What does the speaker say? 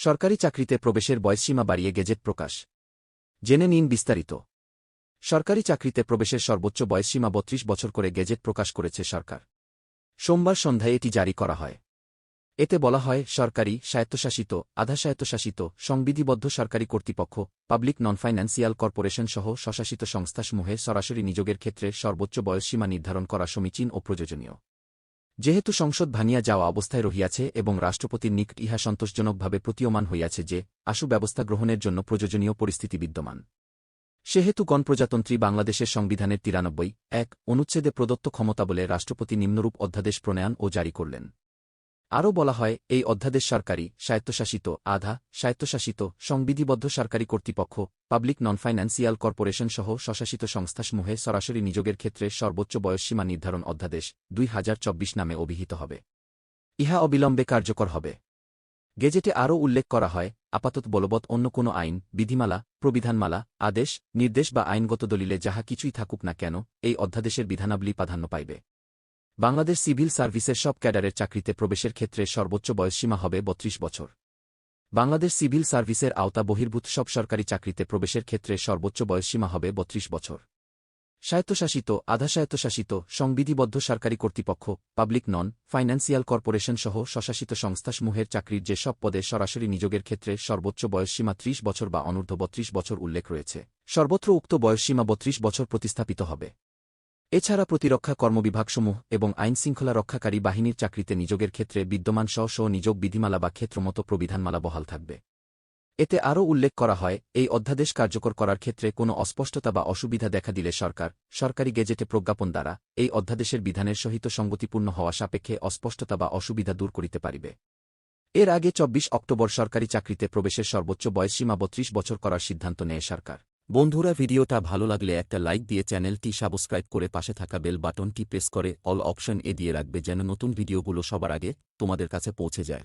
সরকারি চাকরিতে প্রবেশের বয়সসীমা বাড়িয়ে গেজেট প্রকাশ। জেনে নিন বিস্তারিত। সরকারি চাকরিতে প্রবেশের সর্বোচ্চ বয়সসীমা বত্রিশ বছর করে গেজেট প্রকাশ করেছে সরকার। সোমবার সন্ধ্যায় এটি জারি করা হয়। এতে বলা হয়, সরকারি, স্বায়ত্তশাসিত আধা স্বায়ত্তশাসিত সংবিধিবদ্ধ সরকারি কর্তৃপক্ষ, পাবলিক নন ফাইন্যান্সিয়াল কর্পোরেশন সহ স্বশাসিত সংস্থাসমূহে সরাসরি নিযোগের ক্ষেত্রে সর্বোচ্চ বয়সসীমা নির্ধারণ করা সমীচীন ও প্রয়োজনীয়। যেহেতু সংসদ ভানিয়া যাওয়া অবস্থায় রহিয়াছে এবং রাষ্ট্রপতির নিকট ইহা সন্তোষজনকভাবে প্রতীয়মান হইয়াছে যে, আশু ব্যবস্থা গ্রহণের জন্য প্রয়োজনীয় পরিস্থিতি বিদ্যমান। সেহেতু গণপ্রজাতন্ত্রী বাংলাদেশের সংবিধানের তিরানব্বই, এক, অনুচ্ছেদে প্রদত্ত ক্ষমতা বলে রাষ্ট্রপতি নিম্নরূপ অধ্যাদেশ প্রণয়ন ও জারি করলেন। আরও বলা হয়, এই অধ্যাদেশ সরকারি, স্বায়ত্তশাসিত, আধা, স্বায়ত্তশাসিত, সংবিধিবদ্ধ সরকারি কর্তৃপক্ষ, পাবলিক নন ফাইন্যান্সিয়াল কর্পোরেশন সহ স্বশাসিত সংস্থাসমূহে সরাসরি নিযোগের ক্ষেত্রে সর্বোচ্চ বয়সসীমা নির্ধারণ অধ্যাদেশ দুই হাজার চব্বিশ নামে অভিহিত হবে। ইহা অবিলম্বে কার্যকর হবে। গেজেটে আরও উল্লেখ করা হয়, আপাতত বলবৎ অন্য কোনো আইন, বিধিমালা, প্রবিধানমালা, আদেশ, নির্দেশ বা আইনগত দলিলে যাহা কিছুই থাকুক না কেন, এই অধ্যাদেশের বিধানাবলী প্রাধান্য পাইবে। বাংলাদেশ সিভিল সার্ভিসের সব ক্যাডারের চাকরিতে প্রবেশের ক্ষেত্রে সর্বোচ্চ বয়সসীমা হবে বত্রিশ বছর। বাংলাদেশ সিভিল সার্ভিসের আওতা বহির্ভূত সব সরকারি চাকরিতে প্রবেশের ক্ষেত্রে সর্বোচ্চ বয়সসীমা হবে বত্রিশ বছর। স্বায়ত্তশাসিত, আধা স্বায়ত্তশাসিত, সংবিধিবদ্ধ সরকারি কর্তৃপক্ষ, পাবলিক নন, ফাইন্যান্সিয়াল কর্পোরেশন সহ স্বশাসিত সংস্থাসমূহের চাকরির যে সব পদে সরাসরি নিযোগের ক্ষেত্রে সর্বোচ্চ বয়সসীমা ত্রিশ বছর বা অনূর্ধ্ব বত্রিশ বছর উল্লেখ রয়েছে। সর্বত্র উক্ত বয়সসীমা বত্রিশ বছর প্রতিস্থাপিত হবে। এছাড়া প্রতিরক্ষা কর্মবিভাগসমূহ এবং আইনশৃঙ্খলা রক্ষাকারী বাহিনীর চাকরিতে নিযোগের ক্ষেত্রে বিদ্যমান সহ স্ব নিযোগ বিধিমালা বা ক্ষেত্রমতো প্রবিধানমালা বহাল থাকবে। এতে আরও উল্লেখ করা হয়, এই অধ্যাদেশ কার্যকর করার ক্ষেত্রে কোনো অস্পষ্টতা বা অসুবিধা দেখা দিলে সরকার, সরকারি গেজেটে প্রজ্ঞাপন দ্বারা এই অধ্যাদেশের বিধানের সহিত সঙ্গতিপূর্ণ হওয়া সাপেক্ষে অস্পষ্টতা বা অসুবিধা দূর করিতে পারিবে। এর আগে চব্বিশ অক্টোবর সরকারি চাকরিতে প্রবেশের সর্বোচ্চ বয়সসীমা বত্রিশ বছর করার সিদ্ধান্ত নেয় সরকার। বন্ধুরা, ভিডিওটা ভালো লাগলে একটা লাইক দিয়ে চ্যানেলটি সাবস্ক্রাইব করে পাশে থাকা বেল বাটনটি প্রেস করে অল অপশন এ দিয়ে রাখবে যেন নতুন ভিডিওগুলো সবার আগে তোমাদের কাছে পৌঁছে যায়।